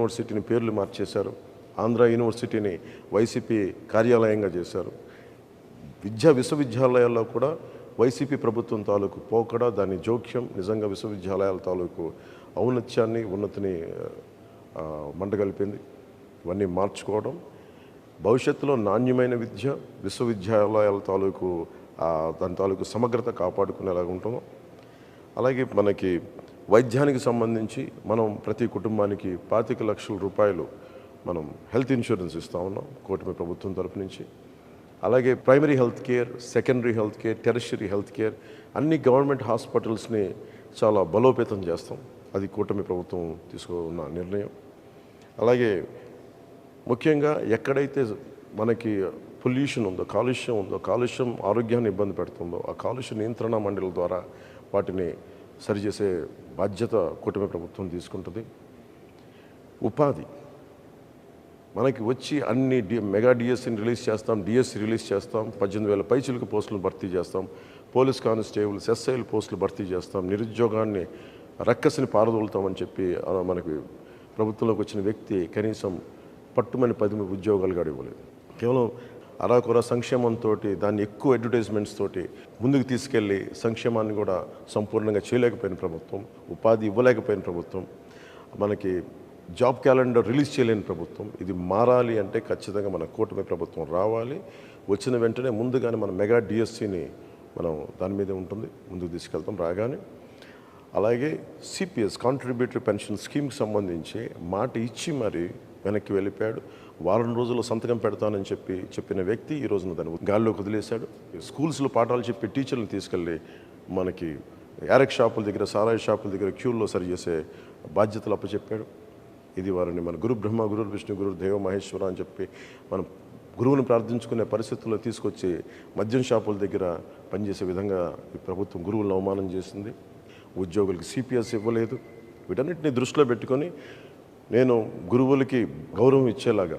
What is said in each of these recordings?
యూనివర్సిటీని పేర్లు మార్చేశారు. ఆంధ్ర యూనివర్సిటీని వైసీపీ కార్యాలయంగా చేశారు. విద్యా విశ్వవిద్యాలయాల్లో కూడా వైసీపీ ప్రభుత్వం తాలూకు పోకడ దాని జోక్యం నిజంగా విశ్వవిద్యాలయాల తాలూకు ఔన్నత్యాన్ని ఉన్నతిని మండగలిపింది. మంటగలిపింది ఇవన్నీ మార్చుకోవడం. భవిష్యత్తులో నాణ్యమైన విద్య విశ్వవిద్యాలయాల తాలూకు దాని తాలూకు సమగ్రత కాపాడుకునేలాగా ఉంటాము అలాగే మనకి వైద్యానికి సంబంధించి మనం ప్రతి కుటుంబానికి పాతిక లక్షల రూపాయలు మనం హెల్త్ ఇన్సూరెన్స్ ఇస్తూ ఉన్నాం కూటమి ప్రభుత్వం తరపు నుంచి. అలాగే primary health care secondary health care tertiary health care అన్ని గవర్నమెంట్ హాస్పిటల్స్ని చాలా బలోపేతం చేస్తాం. అది కూటమి ప్రభుత్వం తీసుకున్న నిర్ణయం. అలాగే ముఖ్యంగా ఎక్కడైతే మనకి పొల్యూషన్ ఉందో కాలుష్యం ఉందో కాలుష్యం ఆరోగ్యాన్ని ఇబ్బంది పెడుతుందో ఆ కాలుష్య నియంత్రణ మండలి ద్వారా వాటిని సరిచేసే బాధ్యత కూటమి ప్రభుత్వం తీసుకుంటుంది. ఉపాధి. మనకి వచ్చి అన్ని డి మెగా డిఎస్సిని రిలీజ్ చేస్తాం డిఎస్సి రిలీజ్ చేస్తాం పద్దెనిమిది వేల పైచులకు పోస్టులు భర్తీ చేస్తాం పోలీస్ కానిస్టేబుల్స్ ఎస్ఐలు పోస్టులు భర్తీ చేస్తాం నిరుద్యోగాన్ని రక్కసిని పారదోలుతామని చెప్పి మనకి ప్రభుత్వంలోకి వచ్చిన వ్యక్తి కనీసం పట్టుమని పది ఉద్యోగాలు కూడా ఇవ్వలేదు కేవలం అరాకొర సంక్షేమంతో దాన్ని ఎక్కువ అడ్వర్టైజ్మెంట్స్ తోటి ముందుకు తీసుకెళ్ళి సంక్షేమాన్ని కూడా సంపూర్ణంగా చేయలేకపోయిన ప్రభుత్వం ఉపాధి ఇవ్వలేకపోయిన ప్రభుత్వం మనకి జాబ్ క్యాలెండర్ రిలీజ్ చేయలేని ప్రభుత్వం ఇది మారాలి అంటే ఖచ్చితంగా మన కూటమి ప్రభుత్వం రావాలి. వచ్చిన వెంటనే ముందుగానే మన మెగా డిఎస్సిని మనం దాని మీదే ఉంటుంది ముందుకు తీసుకెళ్తాం రాగానే. అలాగే సిపిఎస్ కాంట్రిబ్యూటరీ పెన్షన్ స్కీమ్కి సంబంధించి మాట ఇచ్చి మరి వెనక్కి వెళ్ళిపోయాడు. వారం రోజుల్లో సంతకం పెడతానని చెప్పి చెప్పిన వ్యక్తి ఈ రోజున దాన్ని గాల్లో వదిలేశాడు. స్కూల్స్లో పాఠాలు చెప్పి టీచర్లను తీసుకెళ్ళి మనకి యారెక్ షాపుల దగ్గర సారాయి షాపుల దగ్గర క్యూల్లో సరి చేసే బాధ్యతలు అప్పచెప్పాడు. ఇది వారిని మన గురు బ్రహ్మ గురు విష్ణు గురు దేవ మహేశ్వర అని చెప్పి మనం గురువుని ప్రార్థించుకునే పరిస్థితుల్లో తీసుకొచ్చి మద్యం షాపుల దగ్గర పనిచేసే విధంగా ఈ ప్రభుత్వం గురువులను అవమానం చేసింది. ఉద్యోగులకు సిపిఎస్ ఇవ్వలేదు. వీటన్నిటిని దృష్టిలో పెట్టుకొని నేను గురువులకి గౌరవం ఇచ్చేలాగా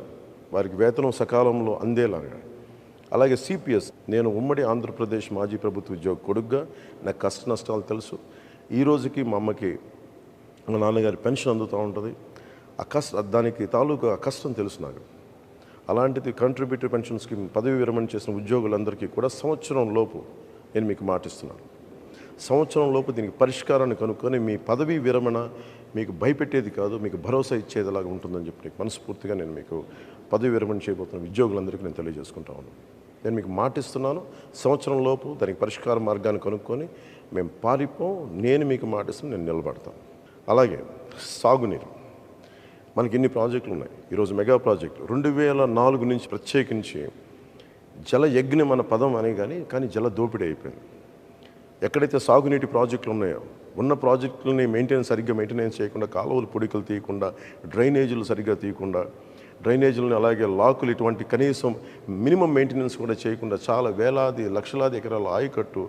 వారికి వేతనం సకాలంలో అందేలాగా. అలాగే సిపిఎస్ నేను ఉమ్మడి ఆంధ్రప్రదేశ్ మాజీ ప్రభుత్వ ఉద్యోగ కొడుగ్గా నాకు కష్ట నష్టాలు తెలుసు. ఈ రోజుకి మా అమ్మకి మా నాన్నగారి పెన్షన్ అందుతూ ఉంటుంది. ఆ కష్ట దానికి తాలూకు ఆ కష్టం తెలుసు నాకు. అలాంటిది కంట్రిబ్యూటరీ పెన్షన్ స్కీమ్ పదవి విరమణ చేసిన ఉద్యోగులందరికీ కూడా సంవత్సరం లోపు నేను మీకు మాటిస్తున్నాను. సంవత్సరం లోపు దీనికి పరిష్కారాన్ని కనుక్కొని మీ పదవీ విరమణ మీకు భయపెట్టేది కాదు మీకు భరోసా ఇచ్చేదిలాగా ఉంటుందని చెప్పి నీకు మనస్ఫూర్తిగా నేను మీకు పదవి విరమణ చేయబోతున్న ఉద్యోగులందరికీ నేను తెలియజేసుకుంటా ఉన్నాను. నేను మీకు మాటిస్తున్నాను సంవత్సరం లోపు దానికి పరిష్కార మార్గాన్ని కనుక్కొని మేము పారిపోం నేను మీకు మాటిస్తాను నేను నిలబడతాను అలాగే సాగునీరు. మనకి ఇన్ని ప్రాజెక్టులు ఉన్నాయి. ఈరోజు మెగా ప్రాజెక్టు. రెండు వేల నాలుగు నుంచి ప్రత్యేకించి జల యజ్ఞం మన పదం అనే కానీ కానీ జల దోపిడీ అయిపోయింది. ఎక్కడైతే సాగునీటి ప్రాజెక్టులు ఉన్నాయో ఉన్న ప్రాజెక్టులని మెయింటెనెన్స్ సరిగ్గా మెయింటెనెన్స్ చేయకుండా కాలువలు పొడికలు తీయకుండా డ్రైనేజీలు సరిగ్గా తీయకుండా డ్రైనేజీలను అలాగే లాకులు ఇటువంటి కనీసం మినిమం మెయింటెనెన్స్ కూడా చేయకుండా చాలా వేలాది లక్షలాది ఎకరాల ఆయకట్టు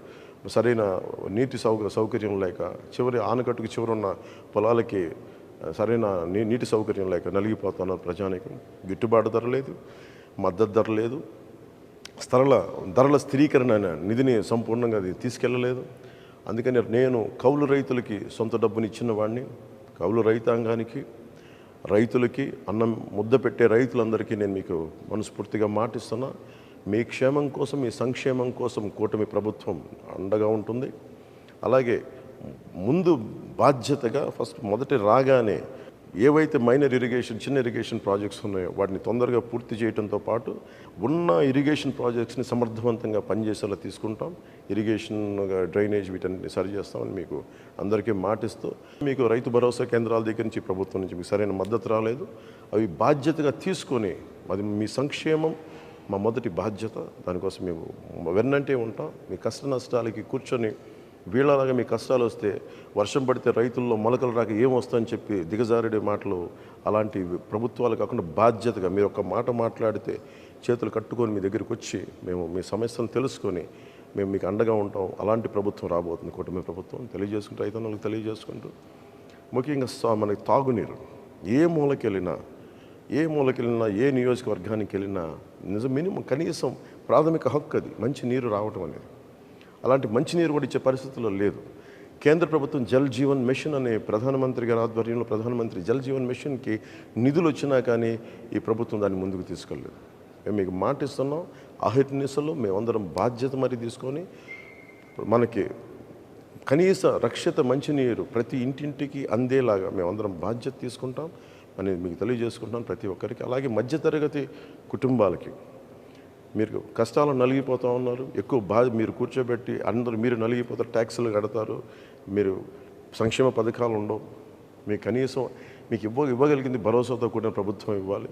సరైన నీటి సౌక సౌకర్యం లేక చివరి ఆనకట్టుకు చివరున్న పొలాలకి సరైన నీ నీటి సౌకర్యం లేక నలిగిపోతున్నారు ప్రజానికం. గిట్టుబాటు ధర లేదు మద్దతు ధర లేదు. స్థరల ధరల స్థిరీకరణ నిధిని సంపూర్ణంగా అది తీసుకెళ్ళలేదు అందుకని నేను కౌలు రైతులకి సొంత డబ్బుని ఇచ్చిన వాడిని కౌలు రైతాంగానికి రైతులకి అన్నం ముద్ద పెట్టే రైతులందరికీ నేను మీకు మనస్ఫూర్తిగా మాటిస్తున్నా. మీ క్షేమం కోసం మీ సంక్షేమం కోసం కూటమి ప్రభుత్వం అండగా ఉంటుంది. అలాగే ముందు బాధ్యతగా ఫస్ట్ మొదటి రాగానే ఏవైతే మైనర్ ఇరిగేషన్ చిన్న ఇరిగేషన్ ప్రాజెక్ట్స్ ఉన్నాయో వాటిని తొందరగా పూర్తి చేయడంతో పాటు ఉన్న ఇరిగేషన్ ప్రాజెక్ట్స్ని సమర్థవంతంగా పనిచేసేలా తీసుకుంటాం. ఇరిగేషన్ డ్రైనేజ్ వీటన్నిటిని సరి చేస్తామని మీకు అందరికీ మాటిస్తూ మీకు రైతు భరోసా కేంద్రాల దగ్గర నుంచి ప్రభుత్వం నుంచి మీకు సరైన మద్దతు రాలేదు. అవి బాధ్యతగా తీసుకొని అది మీ సంక్షేమం మా మొదటి బాధ్యత. దానికోసం మేము వెన్నంటే ఉంటాం. మీ కష్ట నష్టాలకి కూర్చొని వీళ్ళలాగా మీ కష్టాలు వస్తే వర్షం పడితే రైతుల్లో మొలకలు రాక ఏం వస్తుందని చెప్పి దిగజారుడే మాటలు అలాంటి ప్రభుత్వాలు కాకుండా బాధ్యతగా మీరు ఒక మాట మాట్లాడితే చేతులు కట్టుకొని మీ దగ్గరికి వచ్చి మేము మీ సమస్యను తెలుసుకొని మేము మీకు అండగా ఉంటాం. అలాంటి ప్రభుత్వం రాబోతుంది. కూటమి ప్రభుత్వం తెలియజేసుకుంటూ రైతన్నలకు తెలియజేసుకుంటూ. ముఖ్యంగా మనకి తాగునీరు. ఏ మూలకెళ్ళినా ఏ మూలకెళ్ళినా ఏ నియోజకవర్గానికి వెళ్ళినా నిజం మినిమం కనీసం ప్రాథమిక హక్కు అది. మంచి నీరు రావటం అనేది. అలాంటి మంచినీరు కూడా ఇచ్చే పరిస్థితుల్లో లేదు. కేంద్ర ప్రభుత్వం జల్ జీవన్ మిషన్ అనే ప్రధానమంత్రి గారి ఆధ్వర్యంలో ప్రధానమంత్రి జల్ జీవన్ మిషన్కి నిధులు వచ్చినా కానీ ఈ ప్రభుత్వం దాన్ని ముందుకు తీసుకెళ్ళలేదు. మేము మీకు మాట ఇస్తున్నాం అహిర్నిసలో మేమందరం బాధ్యత మరి తీసుకొని మనకి కనీస రక్షిత మంచినీరు ప్రతి ఇంటింటికి అందేలాగా మేమందరం బాధ్యత తీసుకుంటాం. అని మీకు తెలియజేసుకుంటాం ప్రతి ఒక్కరికి. అలాగే మధ్యతరగతి కుటుంబాలకి మీరు కష్టాలు నలిగిపోతూ ఉన్నారు ఎక్కువ బాధ మీరు కూర్చోబెట్టి అందరూ మీరు నలిగిపోతారు ట్యాక్సులు కడతారు మీరు సంక్షేమ పథకాలు ఉండవు. మీకు కనీసం మీకు ఇవ్వ ఇవ్వగలిగింది భరోసాతో కూడిన ప్రభుత్వం ఇవ్వాలి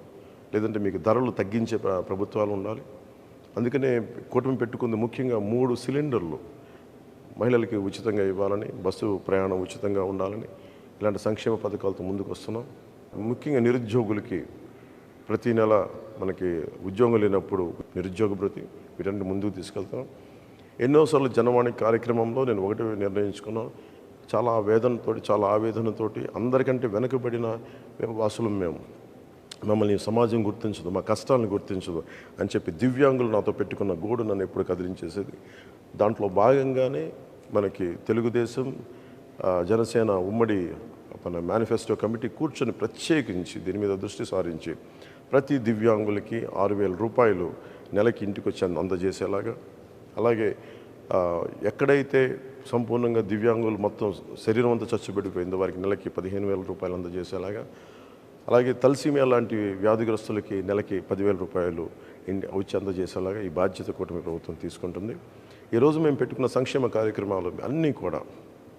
లేదంటే మీకు ధరలు తగ్గించే ప్రభుత్వాలు ఉండాలి. అందుకనే కూటమి పెట్టుకుంది ముఖ్యంగా మూడు సిలిండర్లు మహిళలకి ఉచితంగా ఇవ్వాలని బస్సు ప్రయాణం ఉచితంగా ఉండాలని ఇలాంటి సంక్షేమ పథకాలతో ముందుకు వస్తున్నాం ముఖ్యంగా నిరుద్యోగులకి ప్రతి నెల మనకి ఉద్యోగం లేనప్పుడు నిరుద్యోగ భృతి వీటన్ని ముందుకు తీసుకెళ్తాం. ఎన్నోసార్లు జనవాణి కార్యక్రమంలో నేను ఒకటి నిర్ణయించుకున్నాను. చాలా వేదనతో చాలా ఆవేదనతోటి అందరికంటే వెనుకబడిన వాసులు వాసులం మేము. మమ్మల్ని సమాజం గుర్తించదు మా కష్టాలను గుర్తించదు అని చెప్పి దివ్యాంగులు నాతో పెట్టుకున్న గోడు నన్ను ఎప్పుడు కదిలించేసేది. దాంట్లో భాగంగానే మనకి తెలుగుదేశం జనసేన ఉమ్మడి మన మేనిఫెస్టో కమిటీ కూర్చొని ప్రత్యేకించి దీని మీద దృష్టి సారించి ప్రతి దివ్యాంగులకి ఆరు వేల రూపాయలు నెలకి ఇంటికి వచ్చి అందజేసేలాగా. అలాగే ఎక్కడైతే సంపూర్ణంగా దివ్యాంగులు మొత్తం శరీరం అంతా చచ్చుబడిపోయిందో వారికి నెలకి పదిహేను వేల రూపాయలు అందజేసేలాగా. అలాగే తలసీమియా లాంటి వ్యాధిగ్రస్తులకి నెలకి పదివేల రూపాయలు ఇండి వచ్చి అందజేసేలాగా ఈ బాధ్యత కూటమి ప్రభుత్వం తీసుకుంటుంది. ఈరోజు మేము పెట్టుకున్న సంక్షేమ కార్యక్రమాలు అన్నీ కూడా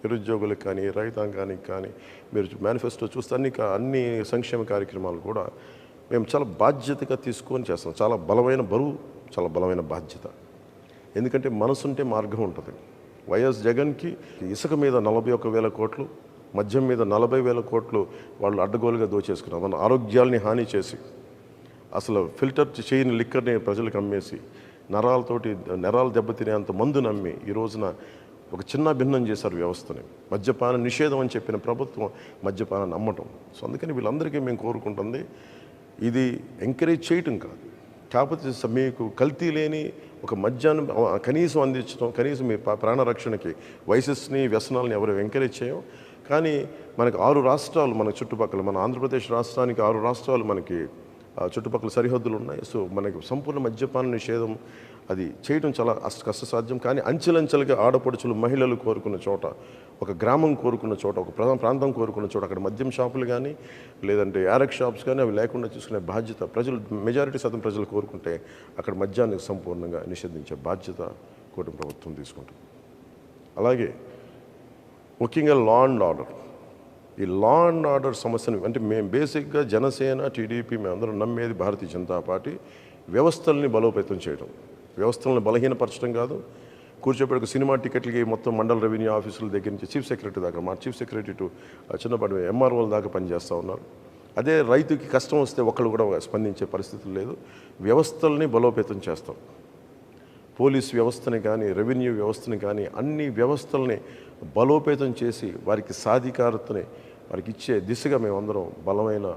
నిరుద్యోగులకు కానీ రైతాంగానికి కానీ మీరు మేనిఫెస్టో చూస్తే అన్ని అన్ని సంక్షేమ కార్యక్రమాలు కూడా మేము చాలా బాధ్యతగా తీసుకొని చేస్తాం చాలా బలమైన బరువు చాలా బలమైన బాధ్యత. ఎందుకంటే మనసుంటే మార్గం ఉంటుంది. వైఎస్ జగన్కి ఇసుక మీద నలభై ఒక్క వేల కోట్లు మద్యం మీద నలభై వేల కోట్లు వాళ్ళు అడ్డగోలుగా దోచేసుకున్నారు. మన ఆరోగ్యాల్ని హాని చేసి అసలు ఫిల్టర్ చేయని లిక్కర్ని ప్రజలకు అమ్మేసి నరాలతోటి నరాలు దెబ్బతినేంత మందు నమ్మి ఈ రోజున ఒక చిన్న భిన్నం చేశారు వ్యవస్థని. మద్యపాన నిషేధం అని చెప్పిన ప్రభుత్వం మద్యపానాన్ని అమ్మటం. సో అందుకని వీళ్ళందరికీ మేము కోరుకుంటుంది ఇది ఎంకరేజ్ చేయటం కాదు. కాకపోతే మీకు కల్తీ లేని ఒక మద్యాన్ని కనీసం అందించడం కనీసం మీ ప్రాణరక్షణకి వయసస్ని వ్యసనాలని ఎవరు ఎంకరేజ్ చేయం కానీ మనకు ఆరు రాష్ట్రాలు మన చుట్టుపక్కల మన ఆంధ్రప్రదేశ్ రాష్ట్రానికి ఆరు రాష్ట్రాలు మనకి చుట్టుపక్కల సరిహద్దులు ఉన్నాయి. సో మనకి సంపూర్ణ మద్యపాన నిషేధం అది చేయడం చాలా అష్ట కష్టసాధ్యం. కానీ అంచెలంచెలుగా ఆడపడుచులు మహిళలు కోరుకున్న చోట ఒక గ్రామం కోరుకున్న చోట ఒక ప్రధాన ప్రాంతం కోరుకున్న చోట అక్కడ మద్యం షాపులు కానీ లేదంటే యారక్ షాప్స్ కానీ అవి లేకుండా చూసుకునే బాధ్యత ప్రజలు మెజారిటీ శాతం ప్రజలు కోరుకుంటే అక్కడ మద్యాన్ని సంపూర్ణంగా నిషేధించే బాధ్యత కూటమి ప్రభుత్వం తీసుకుంటుంది. అలాగే ముఖ్యంగా లా అండ్ ఆర్డర్ ఈ లా అండ్ ఆర్డర్ సమస్యను అంటే మేము బేసిక్గా జనసేన టీడీపీ మేమందరం నమ్మేది భారతీయ జనతా పార్టీ వ్యవస్థల్ని బలోపేతం చేయడం. వ్యవస్థలను బలహీనపరచడం కాదు. కూర్చోబెట్టుకు సినిమా టికెట్లకి మొత్తం మండల రెవెన్యూ ఆఫీసుల దగ్గర నుంచి చీఫ్ సెక్రటరీ దాకా మా చీఫ్ సెక్రటరీ టు చిన్నపాటి ఎంఆర్ఓల దాకా పనిచేస్తూ ఉన్నారు. అదే రైతుకి కష్టం వస్తే ఒకళ్ళు కూడా స్పందించే పరిస్థితులు లేదు. వ్యవస్థల్ని బలోపేతం చేస్తాం. పోలీస్ వ్యవస్థని కానీ రెవెన్యూ వ్యవస్థని కానీ అన్ని వ్యవస్థల్ని బలోపేతం చేసి వారికి సాధికారతని వారికి ఇచ్చే దిశగా మేమందరం బలమైన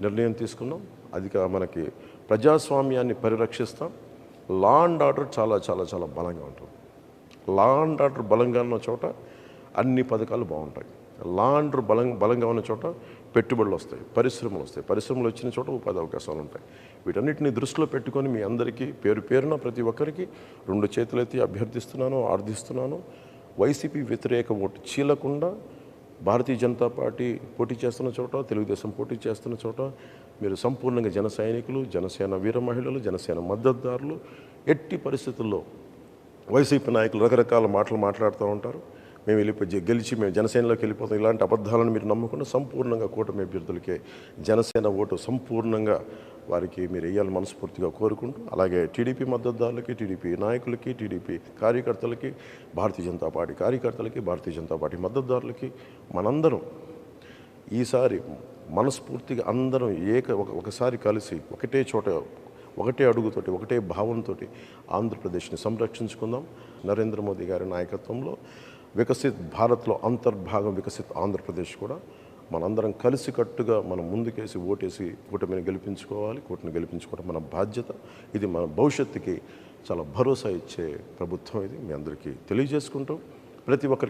నిర్ణయం తీసుకున్నాం. అది మనకి ప్రజాస్వామ్యాన్ని పరిరక్షిస్తాం. లా అండ్ ఆర్డర్ చాలా చాలా చాలా బలంగా ఉంటుంది. లా అండ్ ఆర్డర్ బలంగా ఉన్న చోట అన్ని పథకాలు బాగుంటాయి. లా అండ్ బలం బలంగా ఉన్న చోట పెట్టుబడులు వస్తాయి పరిశ్రమలు వస్తాయి. పరిశ్రమలు వచ్చిన చోట ఉపాధి అవకాశాలు ఉంటాయి. వీటన్నిటిని దృష్టిలో పెట్టుకొని మీ అందరికీ పేరు పేరున ప్రతి ఒక్కరికి రెండు చేతులెత్తి అభ్యర్థిస్తున్నాను ఆర్థిస్తున్నాను వైసీపీ వ్యతిరేక ఓటు చీలకుండా భారతీయ జనతా పార్టీ పోటీ చేస్తున్న చోట తెలుగుదేశం పోటీ చేస్తున్న చోట మీరు సంపూర్ణంగా జన సైనికులు జనసేన వీర మహిళలు జనసేన మద్దతుదారులు ఎట్టి పరిస్థితుల్లో వైసీపీ నాయకులు రకరకాల మాటలు మాట్లాడుతూ ఉంటారు. మేము వెళ్ళిపోయి గెలిచి మేము జనసేనలోకి వెళ్ళిపోతాం. ఇలాంటి అబద్ధాలను మీరు నమ్మకుండా సంపూర్ణంగా కూటమి అభ్యర్థులకే జనసేన ఓటు సంపూర్ణంగా వారికి మీరు వేయాలని మనస్ఫూర్తిగా కోరుకుంటూ అలాగే టీడీపీ మద్దతుదారులకి టీడీపీ నాయకులకి టీడీపీ కార్యకర్తలకి భారతీయ జనతా పార్టీ కార్యకర్తలకి భారతీయ జనతా పార్టీ మద్దతుదారులకి మనందరం ఈసారి మనస్ఫూర్తిగా అందరం ఏక ఒక ఒకసారి కలిసి ఒకటే చోట ఒకటే అడుగుతోటి ఒకటే భావంతో ఆంధ్రప్రదేశ్ని సంరక్షించుకుందాం. నరేంద్ర మోదీ గారి నాయకత్వంలో వికసిత్ భారత్లో అంతర్భాగం వికసిత్ ఆంధ్రప్రదేశ్ కూడా మనందరం కలిసికట్టుగా మనం ముందుకేసి ఓటేసి కూటమిని గెలిపించుకోవాలి కూటమిని గెలిపించుకోవడం మన బాధ్యత. ఇది మన భవిష్యత్తుకి చాలా భరోసా ఇచ్చే ప్రభుత్వం ఇది. మీ అందరికీ తెలియజేసుకుంటూ ప్రతి ఒక్కరికి